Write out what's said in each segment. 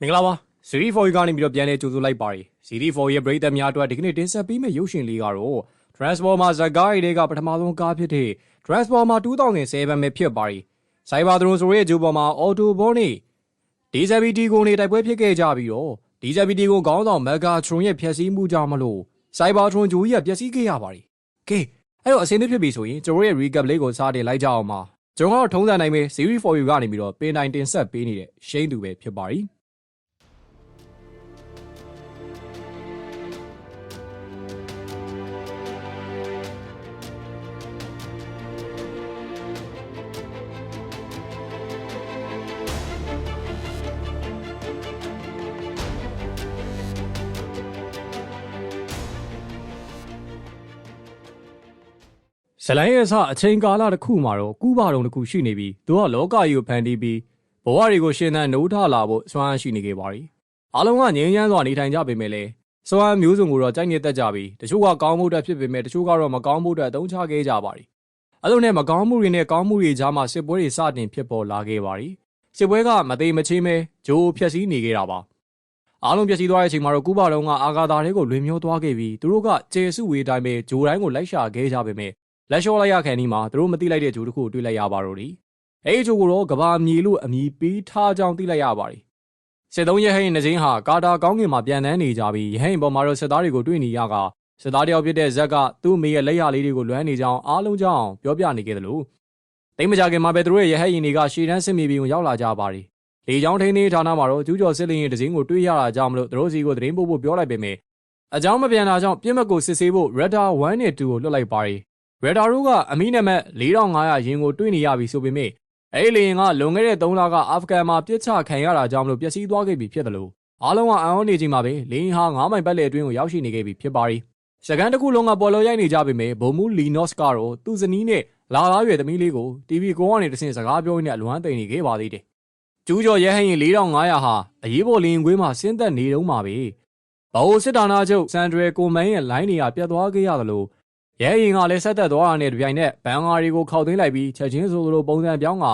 မင်္ဂလာပါစီရီ4ကနေပြီးတော့ပြန်လဲကြိုဆိုလိုက်ပါတယ်စီရီ4ရဲ့ပရိသတ်များအတွက်ဒီကနေ့တင်ဆက်ပေးမယ့်ရုပ်ရှင်လေးကတော့ Transformer ဇာတ်ကားတွေကပထမဆုံးကားဖြစ်တဲ့ Transformer 2007ပဲဖြစ်ပါတယ်စိုက်ဘာဒရုန်ဆိုရဲ့ဂျိုပေါ်မှာ Auto Bone ဒီဇဘီတီကိုနေတိုက်ပွဲဖြစ်ခဲ့ကြပြီးတော့ဒီဇဘီတီကိုခေါင်းဆောင် Megatron ရဲ့ဖျက်ဆီးမှုကြောင့်မလို့ Cybertron ဂျိုကြီးကပျက်စီးခဲ့ရပါတယ်ကဲအဲ့တော့အစင်းသစ်ဖြစ်ပြီဆိုရင်ကျွန်တော်ရဲ့ recap လေးကိုစတင်လိုက်ကြအောင်ပါကျွန်တော်ကတော့ထုံးစံတိုင်းပဲ series 4ကနေပြီးတော့ပင်တိုင်းတင်ဆက်ပေးနေတဲ့ရှိန်သူပဲဖြစ်ပါတ ဇလိုင်းရဲ့အစအချိန်ကာလတစ်ခုမှာတော့ကူးပါတုံတစ်ခုရှိနေပြီးသူကလောကကြီးကိုဖန်တီးပြီးဘဝတွေကိုရှင်သန်နိုးထလာဖို့စွမ်းအားရှိနေခဲ့ပါသည်အားလုံးကငြင်းချမ်းစွာနေထိုင်ကြပေမဲ့လည်းစွမ်းအားမျိုးစုံကိုတော့ကြိုက်နေတတ်ကြပြီးတချို့ကကောင်းမှုအတွက်ဖြစ်ပေမဲ့တချို့ကတော့မကောင်းမှုအတွက်အသုံးချခဲ့ကြပါသည်အဲ့လိုနဲ့မကောင်းမှုတွေနဲ့ကောင်းမှုတွေကြားမှာစစ်ပွဲတွေစတင်ဖြစ်ပေါ်လာခဲ့ပါသည်စစ်ပွဲကမသေးမချင်းပဲဂျိုးဖျက်ဆီးနေခဲ့တာပါအားလုံးပျက်စီးသွားတဲ့အချိန်မှာတော့ကူပါတုံကအာဂါသာတွေကိုလွင်မျောသွားခဲ့ပြီးသူတို့ကကျေစုဝေးတိုင်းပဲဂျိုတိုင်းကိုလိုက်ရှာခဲ့ကြပေမဲ့ လက်လျှော့လိုက်ရခံဒီမှာသူတို့မသိလိုက်တဲ့ဂျိုတစ်ခုကိုတွေ့လိုက်ရပါတော့တယ်။အဲဒီဂျိုကိုတော့ကဘာမြေလို့အမည်ပေးထားကြောင်းသိလိုက်ရပါတယ်။စစ်သုံးရဟိန်နှချင်းဟာကာတာကောင်းကင်မှာပြန်တန်းနေကြပြီးရဟိန်ပေါ်မှာတော့စစ်သားတွေကိုတွေ့နေရကစစ်သားတယောက်ဖြစ်တဲ့ဇက်ကသူ့မိရဲ့လက်ရလေးတွေကိုလွမ်းနေကြောင်းအားလုံးကြောင်းပြောပြနေခဲ့တယ်လို့တိတ်မကြခင်မှာပဲသူတို့ရဲ့ရဟိန်တွေကရှေ့တန်းစစ်မြေပြင်ကိုရောက်လာကြပါတယ်။လေကြောင်းထိန်းသိမ်းဌာနမှာတော့ကျူးကျော်စစ်လင်းရဲ့တခြင်းကိုတွေ့ရတာကြောင့်မလို့သူတို့စီကိုသတင်းပို့ဖို့ပြောလိုက်ပေမဲ့အကြောင်းမပြန်တာကြောင့်ပြစ်မှတ်ကိုစစ်ဆေးဖို့ Radar 1နဲ့2ကိုလွှတ်လိုက်ပါတယ်။ Radar တို့ကအမီနမက်4500ရင်ကိုတွေ့နေရပြီဆိုပေမဲ့အဲ့လေရင်ကလွန်ခဲ့တဲ့3လကအာဖဂန်မှာပြစ်ချခံရတာကြောင့်မလို့ပျက်စီးသွားခဲ့ပြီဖြစ်တယ်လို့အားလုံးကအံ့ဩနေချိန်မှာပဲလေရင်ဟာ9မိုင်ပတ်လည်အတွင်းကိုရောက်ရှိနေခဲ့ပြီဖြစ်ပါရီ။စကန်တစ်ခုလုံးကပေါ်လောရိုက်နေကြပေမဲ့ဘုံမူလီနော့စ်ကတော့သူ့ဇနီးနဲ့လာလားရွယ်သမီးလေးကို TV ကောကနေတဆင့်စကားပြောရင်းနဲ့အလွမ်းသိမ့်နေခဲ့ပါသေးတယ်။ကျူးကျော်ရဲဟရင်4500ဟာအရေးပေါ်လေရင်ခွေးမှာဆင်းသက်နေတုန်းမှာပဲ။ဘာလို့စစ်တာနာချုပ်စန်ဒရယ်ကိုမန်းရဲ့လိုင်းတွေကပြတ်သွားခဲ့ရသလို ရဲရင်ကလည်းဆက်သက်သွားတာနဲ့တပြိုင်နက်ဘန်ကာတွေကိုခောက်သိမ်းလိုက်ပြီးချက်ချင်းဆိုလိုပုံစံပြောင်းက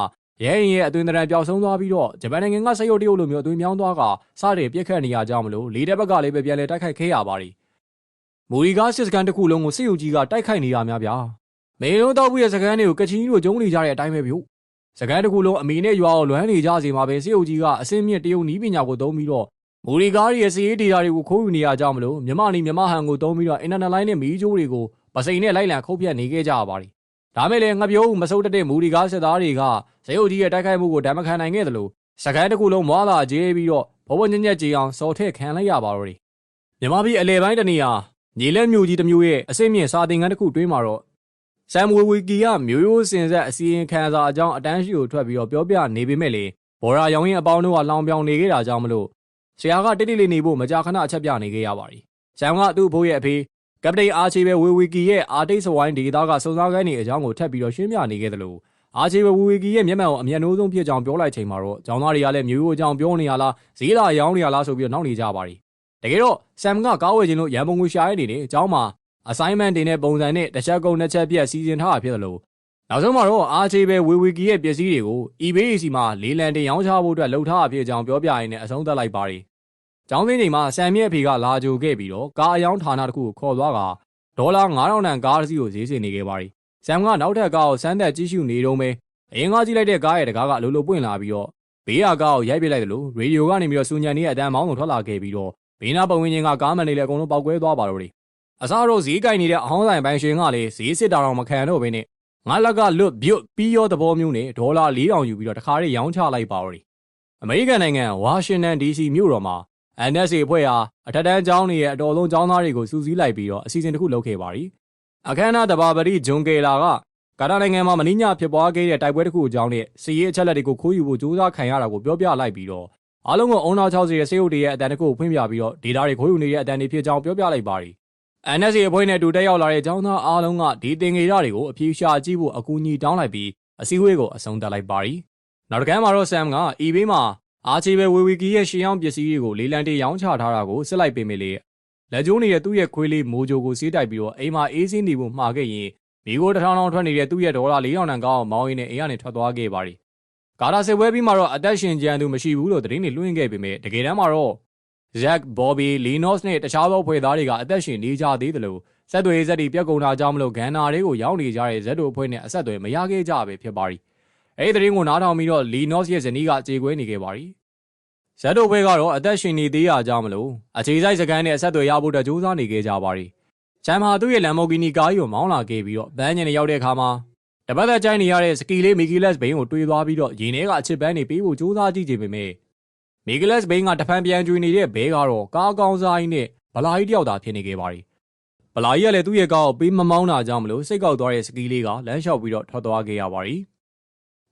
ရဲရင်ရဲ့အသွင်သဏ္ဍာန်ပျောက်ဆုံးသွားပြီးတော့ဂျပန်နိုင်ငံကစက်ရုပ်တရုပ်လိုမျိုးအသွင်ပြောင်းသွားကစတဲ့ပြက်ခတ်နေရကြမလို့လေးတဲ့ဘက်ကလည်းပဲပြန်လဲတိုက်ခိုက်ခဲ့ရပါတယ်။မူရီကားစစ်စကန်တစ်ခုလုံးကိုစစ်ရုပ်ကြီးကတိုက်ခိုက်နေတာများဗျာ။မေလုံးတော့ဘူးရဲ့စကန်တွေကိုကချင်ကြီးတို့ကျုံးနေကြတဲ့အတိုင်းပဲဗျ။စကန်တစ်ခုလုံးအမီနဲ့ရွာအောင်လွမ်းနေကြစီမှာပဲစစ်ရုပ်ကြီးကအစင်းမြင့်တရုတ်နီးပညာကိုသုံးပြီးတော့မူရီကားရဲ့စီးရေးဒေတာတွေကိုခိုးယူနေရကြမလို့မြမနီမြမဟန်ကိုသုံးပြီးတော့အင်တာနက်လိုင်းနဲ့မီးကြိုးတွေကို ပစိန်နဲ့လိုက်လံခုတ်ပြတ်နေခဲ့ကြပါသည်။ဒါမဲ့လည်းငပြိုးမဆုပ်တတဲ့မူဒီကားစစ်သားတွေကဇယုတ်ကြီးရဲ့တိုက်ခိုက်မှုကိုဓာမခံနိုင်ခဲ့သလိုစကိုင်းတစ်ခုလုံးမွာလာကြေးပြီးတော့ဘဘညံ့ညက်ကြေအောင်စော်ထက်ခံလိုက်ရပါတော့တယ်။မြမပြည်အလဲပိုင်းတနေရာညီလက်မျိုးကြီးတစ်မျိုးရဲ့အစိမ့်မြင့်စာသင်ခန်းတစ်ခုတွင်းမှာတော့ဆမ်ဝေဝီကီကမျိုးရိုးစင်ဆက်အစီရင်ခံစာအကြောင်းအတန်းရှိကိုထွက်ပြီးတော့ပြောပြနေပေမဲ့လေဘော်ရာရောင်ရင်အပေါင်းတို့ကလောင်ပြောင်နေခဲ့တာကြောင့်မလို့ဆရာကတိတိလေးနေဖို့မကြာခဏအချက်ပြနေခဲ့ရပါတယ်။ဆမ်ကသူ့ဘိုးရဲ့အဖေ ကပတိန်အာချေပဲဝေဝီကီရဲ့အာတိတ်စဝိုင်းဒေတာကစုံစမ်းခိုင်းနေအကြောင်းကိုထပ်ပြီးတော့ရှင်းပြနေခဲ့တယ်လို့အာချေပဲဝေဝီကီရဲ့မျက်မှန်ကိုအမျက်နှိုးဆုံးဖြစ်ကြောင်းပြောလိုက်ချိန်မှာတော့ကျောင်းသားတွေကလည်းမျိုးရိုးအကြောင်းပြောနေရလားဈေးလာရောင်းနေရလားဆိုပြီးတော့နောက်နေကြပါရီတကယ်တော့ဆမ်ကကားဝယ်ခြင်းလို့ရန်ပုံငွေရှာရနေတယ်အကြောင်းမှာ assignment တင်တဲ့ပုံစံနဲ့တစ်ချက်ကုန်တစ်ချက်ပြက်စီစဉ်ထားတာဖြစ်တယ်လို့နောက်ဆုံးမှာတော့အာချေပဲဝေဝီကီရဲ့ပစ္စည်းတွေကို eBay စီမှာလေးလံတင်ရောင်းချဖို့အတွက်လှုပ်ထားတာဖြစ်ကြောင်းပြောပြရင်းနဲ့အဆုံးသတ်လိုက်ပါရီ ကျောင်းစင်းချိန်မှာဆမ်မြက်ဖေကလာကြိုခဲ့ပြီးတော့ကားအယောင်းဌာနတစ်ခုကိုခေါ်သွားကဒေါ်လာ9000တန်ကားတစ်စီးကိုဈေးဆင်နေခဲ့ပါရီဆမ်ကနောက်ထပ်ကားကိုစမ်းသက်ကြည့်ရှုနေတုန်းပဲအရင်ကကြည့်လိုက်တဲ့ကားရဲ့တကားကလိုလိုပွင့်လာပြီးတော့ဘေးကကားကိုရိုက်ပစ်လိုက်တယ်လို့ရေဒီယိုကနေပြီးတော့စူညံနေတဲ့အတန်းမောင်းကိုထွက်လာခဲ့ပြီးတော့ဘေးနာပတ်ဝန်းကျင်ကကားမန်တွေလည်းအကုန်လုံးပောက်ကွဲသွားပါတော့တယ်အစားတော့ဈေးကင်နေတဲ့အဟောင်းဆိုင်ပိုင်းရှင်ကလည်းဈေးစစ်တာတော့မခံတော့ဘဲနဲ့ငါလက်ကလွတ်ပြုတ်ပြီးရောသဘောမျိုးနဲ့ဒေါ်လာ4000ယူပြီးတော့တခါတည်းရောင်းချလိုက်ပါတော့တယ်အမေရိကန်နိုင်ငံဝါရှင်တန် DC မြို့တော်မှာ NSA အဖွဲ့ဟာအထက်တန်းကျောင်းတွေရဲ့အတော်ဆုံးကျောင်းသားတွေကိုစုစည်းလိုက်ပြီးတော့အစီအစဉ်တစ်ခုလုပ်ခဲ့ပါရီအခမ်းအနားတဘာပတိဂျွန်ကေလာကကာတာနိုင်ငံမှာမင်းညဖြစ်ပွားခဲ့တဲ့တိုက်ပွဲတစ်ခုအကြောင်းနဲ့စီရေးအချက်လက်တွေကိုခိုးယူဖို့ကြိုးစားခံရတာကိုပြောပြလိုက်ပြီးတော့အားလုံးကအုံနာ60ရဲ့စေအုပ်တွေရဲ့အတန်တစ်ခုကိုဖွင့်ပြပြီးတော့ဒေတာတွေခိုးယူနေတဲ့အတန်တွေဖြစ်ကြောင်းပြောပြလိုက်ပါရီ NSA အဖွဲ့နဲ့တူတက်ရောက်လာတဲ့ကျောင်းသားအားလုံးကဒီတင်ငေရတွေကိုအပြေရှာကြည့်ဖို့အကူအညီတောင်းလိုက်ပြီးအစည်းအဝေးကိုအဆုံးသတ်လိုက်ပါရီနောက်တစ်ခါမှာတော့ Sam က eBay မှာ အာချီပဲဝေဝီကီရဲ့ရှေးအောင်ပစ္စည်းတွေကိုလေးလံတေးရောင်းချထားတာကိုစစ်လိုက်ပေးမိလေလက်ကျိုးနေတဲ့သူ့ရဲ့ခွေးလေးမိုဂျိုကိုစေးတိုက်ပြီးတော့အိမ်မှာအေးစင်းနေဖို့မှာခဲ့ရင်မိကိုတထောင်ထောင်ထွက်နေတဲ့သူ့ရဲ့ဒေါ်လာ4000တန်ကောင်းအောင်မောင်းရင်းနဲ့အိမ်ကနေထွက်သွားခဲ့ပါရီကာတာစစ်ပွဲပြီးမှတော့အသက်ရှင်ကြံသူမရှိဘူးလို့သတင်းတွေလွှင့်ခဲ့ပေမဲ့တကယ်တမ်းမှာတော့ Zack, Bobby, Linus နဲ့တခြားသောဖွဲ့သားတွေကအသက်ရှင်နေကြသေးတယ်လို့ဆက်သွယ်ရေးဇက်တွေပြက်ကုန်တာကြောင့်မလို့ဂန်နာတွေကိုရောက်နေကြတဲ့ဇက်တို့အဖွဲ့နဲ့အဆက်အသွယ်မရခဲ့ကြပဲဖြစ်ပါရီ။ အဲဒီသတင်းကိုနားထောင်ပြီးတော့ Linus ရဲ့ဇနီးကကြေကွဲနေခဲ့ပါရီ။ဇက်တို့အဖွဲ့ကတော့အသက်ရှင်နေသေးရကြောင်းမလို့အခြေစိုက်စကန်နဲ့အဆက်အသွယ်ရဖို့အတွက်စူးစမ်းနေခဲ့ကြပါရီ။ချမ်ဟာသူ့ရဲ့ Lamborghini ကားကြီးကိုမောင်းလာခဲ့ပြီးတော့ဘန်းညင်နဲ့ရောက်တဲ့အခါမှာတပတ်သက်ကြိုင်းနေရတဲ့စကီလေးမီကီလက်စ်ဘိန်းကိုတွေးသွားပြီးတော့ရင်ထဲကအချစ်ပန်းနေပေးဖို့စူးစမ်းကြည့်ကြပေမဲ့မီဂလက်စ်ဘိန်းကတဖန်ပြန်ကျွေနေတဲ့ဘဲကတော့ကားကောင်းစားကြီးနဲ့ဗလာကြီးတယောက်သာဖြစ်နေခဲ့ပါရီဗလာကြီးကလည်းသူ့ရဲ့ကားကိုပေးမမောင်းတာကြောင့်မလို့စိတ်ကောက်သွားတဲ့စကီးလေးကလမ်းလျှောက်ပြီးတော့ထွက်သွားခဲ့ရပါရီ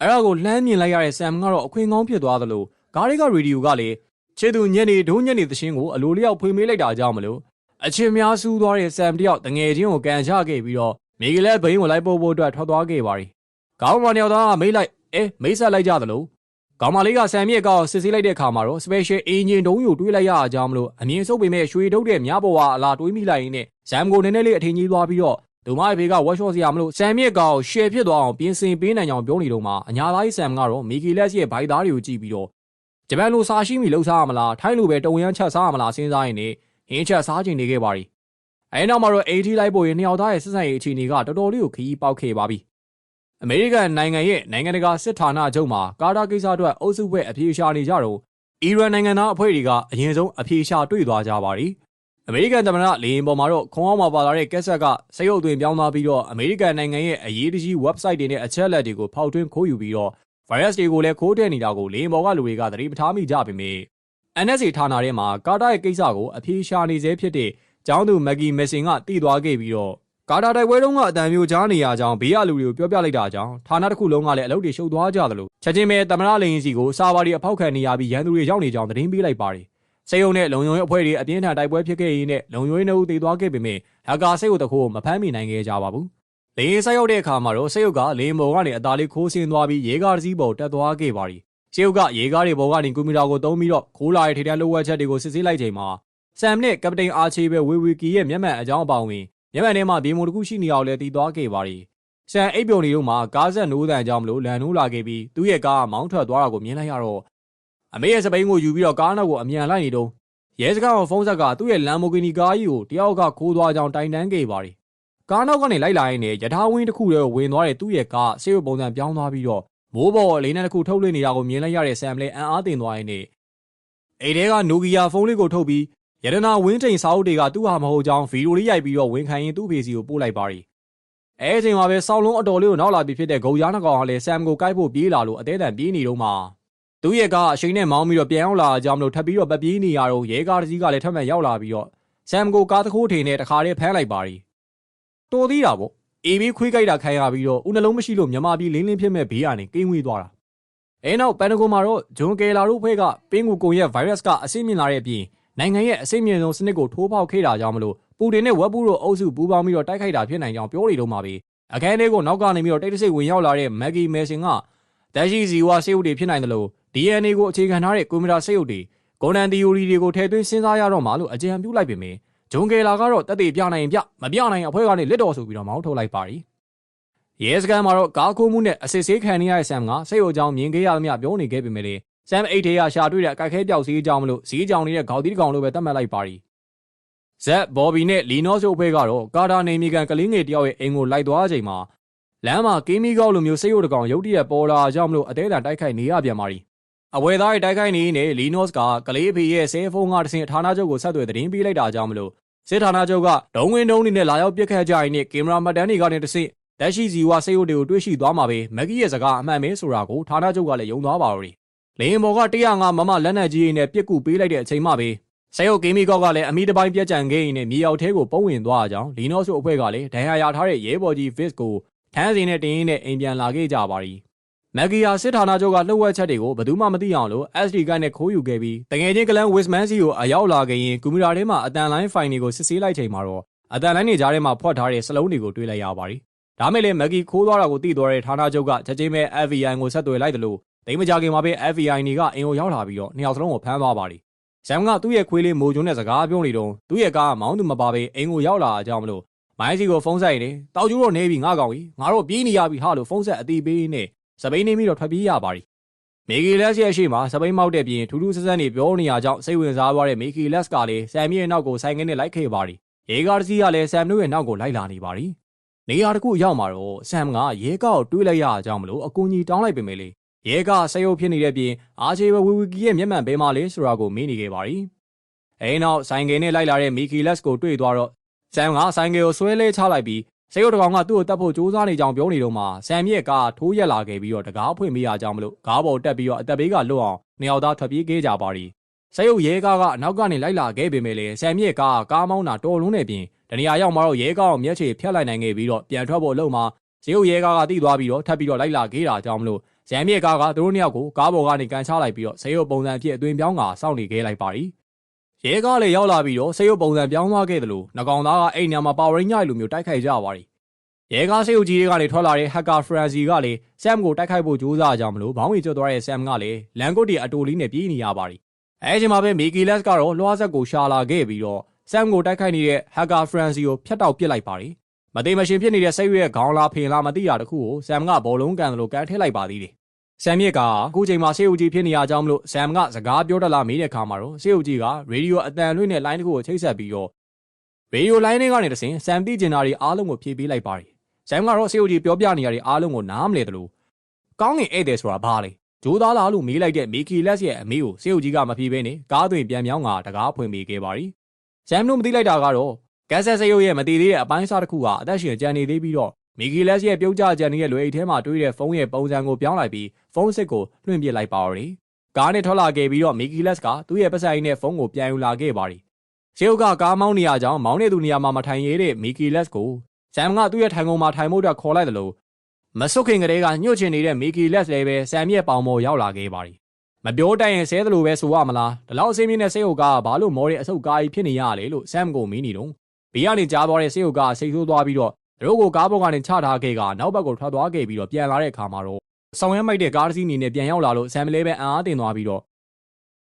အဲ့ဒါကိုလှမ်းမြင်လိုက်ရတဲ့ဆမ်ကတော့အခွင့်ကောင်းဖြစ်သွားသလိုကားတွေကရေဒီယိုကလည်းခြေသူညနေဒုံးညနေသရှင်ကိုအလိုလျောက်ဖွေမေးလိုက်တာကြောင့်မလို့အချင်းများစူးသွားတဲ့ဆမ်တယောက်တငယ်ချင်းကိုကန်ချခဲ့ပြီးတော့မီဂလက်ဘိန်းကိုလိုက်ပို့ဖို့အတွက်ထွက်သွားခဲ့ပါရီကောင်းမနေတော့ကမိတ်လိုက်အဲမိတ်ဆက်လိုက်ကြသလိုကောင်မလေးကဆမ်မြက်ကောက်စစ်ဆေးလိုက်တဲ့အခါမှာတော့ special engine တုံးယူတွေးလိုက်ရအောင်မလို့အမြင်ဆုပ်ပေမဲ့ရွှေထုတ်တဲ့မြဘဝအလားတွေးမိလိုက်ရင်းနဲ့ဇမ်ကိုနည်းနည်းလေးအထင်ကြီးသွားပြီးတော့ ဒုမအဖေကဝက်ရှော့စရာမလို့ဆမ်မြက်ကောက်ရှယ်ဖြစ်သွားအောင်ပြင်ဆင်ပေးနိုင်ကြောင်ပြောနေတော့မှအညာသားကြီးဆမ်ကတော့မီကီလက်ရဲ့ဘိုက်သားတွေကိုကြည့်ပြီးတော့ဂျပန်လိုစားရှိမိလှုပ်ရှားရမလားထိုင်းလိုပဲတုံရမ်းချက်စားရမလားစဉ်းစားရင်းနဲ့ဟင်းချက်စားချင်နေခဲ့ပါရီအဲနောက်မှာတော့ AT လိုက်ဖို့ရင်နှစ်ယောက်သားရဲ့ဆက်ဆံရေးအခြေအနေကတော်တော်လေးကိုခရီးပေါက်ခဲ့ပါပြီအမေရိကန်နိုင်ငံရဲ့နိုင်ငံတကာစစ်ဌာနချုပ်မှာကာတာကိစ္စအတွက်အုပ်စုဖွဲ့အပြေရှာနေကြတော့အီရန်နိုင်ငံသားအဖွဲ့တွေကအရင်ဆုံးအပြေရှာတွေ့သွားကြပါရီ အမေရိကန်သမ္မတလေရင်ပေါ်မှာတော့ခွန်အောင်မှာပါလာတဲ့ကက်ဆက်ကစိတ်အုပ်သွင်းပြောင်းသွားပြီးတော့အမေရိကန်နိုင်ငံရဲ့အရေးတကြီး website တွေနဲ့အချက်အလက်တွေကိုဖောက်ထွင်းခိုးယူပြီးတော့ virus တွေကိုလည်းခိုးထည့်နေတာကိုလေရင်ပေါ်ကလူတွေကသတိမထားမိကြပေမယ့် NSA ဌာနထဲမှာကာတာရဲ့ကိစ္စကိုအပြေရှာနေစေဖြစ်တဲ့ကျောင်းသူမက်ဂီမက်ဆင်ကတည်သွားခဲ့ပြီးတော့ကာတာတိုက်ပွဲတုန်းကအတန်မျိုးကြားနေရကြောင်းဘေးရလူတွေကိုပြောပြလိုက်တာကြောင့်ဌာနတစ်ခုလုံးကလည်းအလုပ်တွေရှုပ်သွားကြသလိုချက်ချင်းပဲတမရလိန်စီကိုစာပါတွေအဖောက်ခံနေရပြီးရန်သူတွေရောက်နေကြောင်းသတင်းပေးလိုက်ပါတယ် စေယုံနဲ့လုံယုံရဲ့အဖွဲ့တွေအပြင်းထန်တိုက်ပွဲဖြစ်ခဲ့ရင်းနဲ့လုံယုံရဲ့နှုတ်တည်သွားခဲ့ပေမဲ့ဟက်ကာစိတ်ကိုတခိုးမဖမ်းမိနိုင်ခဲ့ကြပါဘူး။လေရင်ဆက်ရောက်တဲ့အခါမှာတော့စိတ်ရုပ်ကလေရင်ပေါ်ကနေအသားလေးခိုးဆင်းသွားပြီးရေကားတစ်စီးပေါ်တက်သွားခဲ့ပါရီ။စိတ်ရုပ်ကရေကားတွေပေါ်ကနေကွန်ပျူတာကိုသုံးပြီးတော့ခိုးလာတဲ့ထိတဲ့လိုဝက်ချက်တွေကိုစစ်ဆေးလိုက်ချိန်မှာဆမ်နဲ့ကပတိန်အာချီပဲဝေဝီကီရဲ့မျက်မှန်အကြောင်းအပေါင်းဝင်မျက်မှန်ထဲမှာဒီမိုတစ်ခုရှိနေအောင်လဲတည်သွားခဲ့ပါရီ။ဆမ်အိပ်ပြုံတွေတို့မှာကားဆက်နိုးတန်ကြောင်းမလို့လန်နိုးလာခဲ့ပြီးသူ့ရဲ့ကားကမောင်းထွက်သွားတာကိုမြင်လိုက်ရတော့ အမေရဲ့စပိန်ကိုယူပြီးတော့ကားနောက်ကိုအမြန်လိုက်နေတော့ရဲစခန်းကဖုန်းဆက်ကသူ့ရဲ့လမ်ဘိုဂီနီကားကြီးကိုတယောက်ကခိုးသွားကြောင်းတိုင်တန်းခဲ့ပါရီကားနောက်ကနေလိုက်လာရင်းနဲ့ယထာဝင်းတစ်ခုတည်းကိုဝင်သွားတဲ့သူ့ရဲ့ကားဆေးရုပ်ပုံစံပြောင်းသွားပြီးတော့မိုးပေါ်အလေးနဲ့တစ်ခုထုတ်လွှင့်နေတာကိုမြင်လိုက်ရတဲ့ဆမ်လည်းအံ့အားသင့်သွားရင်းနဲ့အိမ်ထဲကနိုကီယာဖုန်းလေးကိုထုတ်ပြီးရတနာဝင်းချိန်စာအုပ်တွေကသူ့ဟာမဟုတ်ကြောင်းဗီဒီယိုလေးရိုက်ပြီးတော့ဝန်ခံရင်သူ့ဖေစီကိုပို့လိုက်ပါရီအဲအချိန်မှာပဲစောင်းလုံးအတော်လေးကိုနောက်လာပြီးဖြစ်တဲ့ဂုံရားနှကောင်ကလည်းဆမ်ကိုကိုက်ဖို့ပြေးလာလို့အသေးအံပြေးနေတော့မှ သူ့ရဲ့ကားအချိန်နဲ့မောင်းပြီးတော့ပြန်ရောက်လာကြောင်းလို့ထပ်ပြီးတော့ပပြေးနေရတော့ရဲကားတစ်စီးကလည်းထပ်မံရောက်လာပြီးတော့ဆမ်ကိုကားတစ်ခိုးထိန်နဲ့တခါတည်းဖမ်းလိုက်ပါရီတော်သေးတာပေါ့အေးပြီးခွေးကြိုက်တာခံရပြီးတော့ဦးနှလုံးမရှိလို့မြမပြီးလင်းလင်းဖြစ်မဲ့ဘေးကနေကိန်းဝေးသွားတာအဲနောက်ပန်တဂွန်မှာတော့ဂျွန်ကယ်လာတို့ဖွဲ့ကပင်းကူကုံရဲ့ဗိုင်းရပ်စ်ကအစိမ့်မြင်လာတဲ့အပြင်နိုင်ငံရဲ့အစိမ့်မြင့်ဆုံးစနစ်ကိုထိုးဖောက်ခဲ့တာကြောင့်မလို့ပူတင်နဲ့ဝက်ပူတို့အုပ်စုပူးပေါင်းပြီးတော့တိုက်ခိုက်တာဖြစ်နိုင်ကြောင်းပြောနေတော့မှာပဲအခန်းထဲကိုနောက်ကနေပြီးတော့တိတ်တဆိတ်ဝင်ရောက်လာတဲ့မက်ဂီမဲဆင်ကတက်ရှိစီဝါစေးဥတွေဖြစ်နိုင်တယ်လို့ DNA ကိုအခြေခံထားတဲ့ကွန်ပျူတာစေးဥတွေဂွန်နန်သီယိုရီတွေကိုထည့်သွင်းစဉ်းစားရတော့မှလို့အကြံပြုလိုက်ပေမယ့်ဂျွန်ကယ်လာကတော့တက်သေးပြနိုင်ပြမပြနိုင်အဖွဲကနေလက်တော်ဆိုပြီးတော့မောင်းထုတ်လိုက်ပါရီရဲစကန်မှာတော့ကားခိုးမှုနဲ့အစစ်ဆေးခံနေရတဲ့ဆမ်ကစိတ်အုပ်ကြောင်းမြင်ခဲ့ရသမျှပြောနေခဲ့ပေမဲ့ဆမ်အိတ်ထေးရရှာတွေ့တဲ့အကြိုက်ခဲပြောက်စည်းကြောင်းမလို့စည်းကြောင်နေတဲ့ခေါက်တီးကောင်လိုပဲတတ်မှတ်လိုက်ပါရီဇက်ဘော်ဘီနဲ့လီနော့စ်တို့အဖွဲ့ကတော့ကာတာနေမီကန်ကလေးငယ်တယောက်ရဲ့အိမ်ကိုလိုက်သွားချိန်မှာလမ်းမှာကင်းမီကောက်လိုမျိုးစိတ်ရုပ်တကောင်ရုတ်တရက်ပေါ်လာကြောင်းမလို့အသေးအံတိုက်ခိုက်နေရပြန်ပါရီ အဝယ်သားရဲ့တိုက်ခိုက်နေနဲ့လီနော့စ်ကကလေးအဖေရဲ့ဆဲဖုန်းကတဆင်ဌာနချုပ်ကိုဆက်သွယ်သတင်းပေးလိုက်တာကြောင့်မလို့စစ်ဌာနချုပ်ကဒုံဝင်ဒုံနေနဲ့လာရောက်ပြစ်ခတ်ကြရင်းနဲ့ကင်မရာမှတ်တမ်းတွေကနေတဆင့်တက်ရှိစီဝါစိတ်ရုပ်တွေကိုတွေ့ရှိသွားမှာပဲမက်ဂီရဲ့စကားအမှန်ပဲဆိုတာကိုဌာနချုပ်ကလည်းယုံသွားပါရီလေရင်ဘော်က105မမလက်နက်ကြီးနဲ့ပြစ်ကူပေးလိုက်တဲ့အချိန်မှပဲဆဲယုတ်ဂိမ်းမီကောက်ကလည်းအမိတပိုင်းပြက်ကြံခဲ့ရင်နဲ့မြေရောက်သေးကိုပုံဝင်သွားကြောင်းလီနော့စ်အဖွဲ့ကလည်းဒဏ်ရာရထားတဲ့ရဲဘော်ကြီးဗစ်ကိုထန်းစီနဲ့တင်းရင်နဲ့အိမ်ပြန်လာခဲ့ကြပါရီ မက်ဂီယာစစ်ဌာနချုပ်ကလှုပ်ဝက်ချက်တွေကိုဘယ်သူမှမသိအောင်လို့ SD ကနဲ့ခိုးယူခဲ့ပြီးတငယ်ချင်းကလန်ဝစ်မန်စီကိုအရောက်လာခဲ့ရင်ကွန်ပျူတာထဲမှာအတန်လိုင်းဖိုင်တွေကိုစစ်ဆေးလိုက်ချိန်မှာတော့အတန်လိုင်းတွေကြားထဲမှာဖွက်ထားတဲ့စလုံးတွေကိုတွေ့လိုက်ရပါရီဒါမဲ့လည်းမက်ဂီခိုးသွားတာကိုသိသွားတဲ့ဌာနချုပ်ကချက်ချင်းပဲ FBI ကိုဆက်သွယ်လိုက်တယ်လို့တိမ်မကြခင်မှာပဲ FBI နေကအင်ကိုရောက်လာပြီးတော့နှစ်ယောက်စလုံးကိုဖမ်းသွားပါရီဇမ်ကသူ့ရဲ့ခွေးလေးမိုဂျွန်းနဲ့စကားပြောနေတော့သူ့ရဲ့ကားကမောင်းသူမပါပဲအိမ်ကိုရောက်လာအကြောင်းမလို့မိုင်းစီကိုဖုန်းဆက်ရင်တောက်ကျိုးတော့နေပြီငါကောင်ကြီးငါတို့ပြေးနေရပြီဟာလို့ဖုန်းဆက်အတိပေးနေ စပိန်နေပြီးတော့ထွက်ပြေးရပါရီမီကီလက်ရဲ့ရှေ့မှာစပိန်မောက်တဲ့ပြင်ထူးထူးဆန်းဆန်းနေပြောနေရကြောင်းစိတ်ဝင်စားသွားတဲ့မီကီလက်ကလည်းဆမ်ရဲ့နောက်ကိုဆိုင်ငင်းနဲ့လိုက်ခဲ့ပါရီရေကားတစ်စီးကလည်းဆမ်တို့ရဲ့နောက်ကိုလိုက်လာနေပါရီနေရာတစ်ခုရောက်မှာတော့ဆမ်ကရေကားကိုတွေးလိုက်ရအောင်မလို့အကူကြီးတောင်းလိုက်ပေမဲ့လေရဲကဆယုပ်ဖြစ်နေတဲ့ပြင်အာချေဝဝီဝီကီရဲ့မျက်မှန်ဘဲမလေးဆိုတာကိုမေးနေခဲ့ပါရီအဲနောက်ဆိုင်ကယ်နဲ့လိုက်လာတဲ့မီကီလက်ကိုတွေ့သွားတော့ဆမ်ကဆိုင်ကယ်ကိုဆွဲလဲချလိုက်ပြီး ဆယုပ်တကောင်ကသူ့ကိုတတ်ဖို့ကြိုးစားနေကြောင်ပြောနေတော့မှဆမ်ရဲ့ကားထိုးရက်လာခဲ့ပြီးတော့တကားဖွင့်မိရကြောင်းမလို့ကားပေါ်တက်ပြီးတော့အသက်ဘေးကလွတ်အောင်နှစ်ယောက်သားထွက်ပြေးခဲ့ကြပါရီဆယုပ်ရဲကားကအနောက်ကနေလိုက်လာခဲ့ပေမဲ့လေဆမ်ရဲ့ကားကားမောင်းတာတော်လုံးနေပြင်တနေရာရောက်မှတော့ရဲကားကိုမျက်ခြေဖြတ်လိုက်နိုင်ခဲ့ပြီးတော့ပြန်ထွက်ဖို့အလုံးမှာဇေယုတ်ရဲကားကတိသွားပြီးတော့ထပ်ပြီးတော့လိုက်လာခဲ့တာကြောင့်မလို့ရန်မြေကားကသူတို့နှစ်ယောက်ကိုကားပေါ်ကနေကန်ချလိုက်ပြီးတော့ဆေးရုပ်ပုံစံဖြစ်အသွင်ပြောင်းကစောင့်နေခဲ့လိုက်ပါရီ ရဲကားလည်းရောက်လာပြီးတော့ဆေးရုပ်ပုံစံပြောင်းသွားခဲ့တယ်လို့နှကောင်သားကအိမ်ညမှာပါဝရင်းညလိုမျိုးတိုက်ခိုက်ကြပါရီရဲကားဆေးရုပ်ကြီးတွေကနေထွက်လာတဲ့ဟက်ကာဖရန်စီကလည်းဆမ်ကိုတိုက်ခိုက်ဖို့ကြိုးစားကြမလို့ဘောင်းဝီကျွတ်သွားတဲ့ဆမ်ကလည်းလန်ကုတ်တီအတိုလေးနဲ့ပြေးနေရပါရီအဲချိန်မှာပဲမီကီလက်ကတော့လွှားဆက်ကိုရှာလာခဲ့ပြီးတော့ဆမ်ကိုတိုက်ခိုက်နေတဲ့ဟက်ကာဖရန်စီကိုဖျက်တောက်ပစ်လိုက်ပါရီမသိမရှင်ဖြစ်နေတဲ့စိတ်ရွက်ခေါင်းလာဖင်လာမသိတာတခုကိုဆမ်ကဘောလုံးကန်တယ်လို့ကန်ထည့်လိုက်ပါသေးတယ် ဆမ်မြစ်ကအခုချိန်မှာဆေးဦးကြီးဖြစ်နေရကြောင်းမလို့ဆမ်ကစကားပြောတလားမေးတဲ့အခါမှာတော့ဆေးဦးကြီးကရေဒီယိုအတန်လွှင့်တဲ့လိုင်းတစ်ခုကိုချိတ်ဆက်ပြီးတော့ရေဒီယိုလိုင်းတွေကနေတဆင်ဆမ်သိကျင်တာတွေအားလုံးကိုဖြည့်ပေးလိုက်ပါတယ်ဆမ်ကတော့ဆေးဦးကြီးပြောပြနေရတဲ့အားလုံးကိုနားမလဲသလိုကောင်းငင်ဧည့်သည်ဆိုတာဘာလဲဂျိုးသားလားလို့မေးလိုက်တဲ့မီကီလက်ရဲ့အမေကိုဆေးဦးကြီးကမဖြေဘဲနဲ့ကားသွင်းပြန်မြောင်းကတကားဖွင့်ပေးခဲ့ပါရီဆမ်တို့မသိလိုက်တာကတော့ကက်ဆက်ဆေးရုပ်ရဲ့မတည်သေးတဲ့အပိုင်းစားတစ်ခုကအသက်ရှင်ကြံနေသေးပြီးတော့ မီဂီလက်ရဲ့ပြုတ်ကျကြံနေတဲ့လွယ်အိတ်ထဲမှာတွေးတဲ့ဖုန်းရဲ့ပုံစံကိုပြောင်းလိုက်ပြီးဖုန်းစစ်ကိုလွှင့်ပစ်လိုက်ပါရီကားနဲ့ထွက်လာခဲ့ပြီးတော့မီဂီလက်ကသူ့ရဲ့ပတ်ဆိုင်နဲ့ဖုန်းကိုပြန်ယူလာခဲ့ပါရီရှေးကကားမောင်းနေရကြောင်းမောင်းနေသူနေရာမှာမထိုင်ရတဲ့မီဂီလက်ကိုဆမ်ကသူ့ရဲ့ထိုင်ကုန်မှာထိုင်ဖို့အတွက်ခေါ်လိုက်တယ်လို့မဆုတ်ခင်ကလေးကညှို့ချင်နေတဲ့မီဂီလက်လည်းပဲဆမ်ရဲ့ပေါင်ပေါ်ရောက်လာခဲ့ပါရီမပြောတိုင်ရင်ဆဲသလိုပဲဆိုရမလားဒီလောက်အစင်းမြင့်တဲ့ဆေးဟုတ်ကဘာလို့မောတဲ့အဆုတ်ကားကြီးဖြစ်နေရလဲလို့ဆမ်ကိုမီးနေတော့ဘေးကနေကြားသွားတဲ့ဆေးဟုတ်ကစိတ်ဆိုးသွားပြီးတော့သူ တို့ကိုကားပေါ်ကနေချထားခဲ့ကနောက်ဘက်ကိုထွက်သွားခဲ့ပြီးတော့ပြန်လာတဲ့အခါမှာတော့ဆောင်ရဲမိုက်တဲ့ကားတစ်စီးအနေနဲ့ပြန်ရောက်လာလို့ဆမ်မလေးပဲအံ့အားတင်သွားပြီးတော့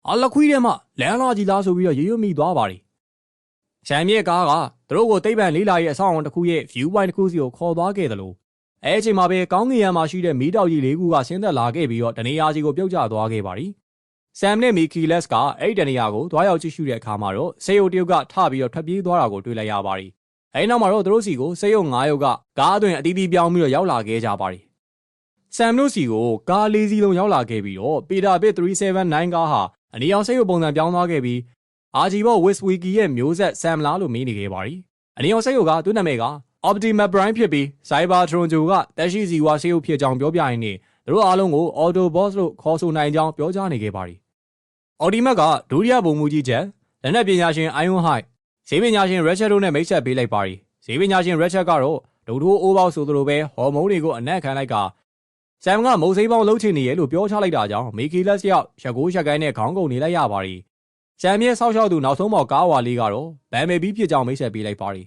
အလခွီးထဲမှာလမ်းလာကြီးလားဆိုပြီးတော့ရေရွမိသွားပါရီရှမ်းမြေကားကသူတို့ကိုတိတ်ပံလေးလာရဲ့အဆောင်အုံတစ်ခုရဲ့ view point တစ်ခုစီကိုခေါ်သွားခဲ့တယ်လို့အဲအချိန်မှာပဲကောင်းကင်ယံမှာရှိတဲ့မီးတောက်ကြီးလေးခုကဆင်းသက်လာခဲ့ပြီးတော့တနေရာစီကိုပြုတ်ကျသွားခဲ့ပါရီဆမ်နဲ့မီကီလက်ကအဲ့ဒီတနေရာကိုသွားရောက်ကြည့်ရှုတဲ့အခါမှာတော့ဆေယိုတယောက်ကထပြီးတော့ထွက်ပြေးသွားတာကိုတွေ့လိုက်ရပါရီ အဲဒီနောက်မှာတော့သူတို့စီကိုစေယုံ9ယောက်ကကားအတွင်အတီးတီးပြောင်းပြီးတော့ရောက်လာခဲ့ကြပါတယ်။ဆမ်တို့စီကိုကားလေးစီးလုံးရောက်လာခဲ့ပြီးတော့ပီတာဘစ်379ကားဟာအနီအောင်စေယုံပုံစံပြောင်းသွားခဲ့ပြီးအာဂျီဘော့ဝစ်ဝီကီရဲ့မျိုးဆက်ဆမ်လာလို့မေးနေခဲ့ပါတယ်။အနီအောင်စေယုံကသူ့နာမည်က Optimus Prime ဖြစ်ပြီး Cybertron ဂျိုကတက်ရှိစီဝါစေယုံဖြစ်ကြောင်းပြောပြရင်းနဲ့သူတို့အားလုံးကို Autobots လို့ခေါ်ဆိုနိုင်ကြောင်းပြောကြားနေခဲ့ပါတယ်။ Optimus ကဒုတိယဘုံမူကြီးချက်လက်နက်ပညာရှင် Iron High ဈေးပညာရှင် Ratchet တို့နဲ့မိတ်ဆက်ပေးလိုက်ပါရီဈေးပညာရှင် Ratchet ကတော့ဒုထိုးအိုးပေါက်ဆိုသလိုပဲဟော်မုန်းတွေကိုအနက်ခံလိုက်ကဆမ်ကမုံစိမ်းပေါင်းလှုပ်ချင်နေရဲ့လို့ပြောချလိုက်တာကြောင့်မီကီလက်ယောက်ရက်ကိုးရက်ကိုင်းနဲ့ခေါင်းကုန်နေလိုက်ရပါရီဆမ်ရဲ့ဆောက်ရှောက်သူနောက်ဆုံးပေါ်ကားဝါလေးကတော့ဗန်မေဘီဖြစ်ကြောင်းမိတ်ဆက်ပေးလိုက်ပါရီ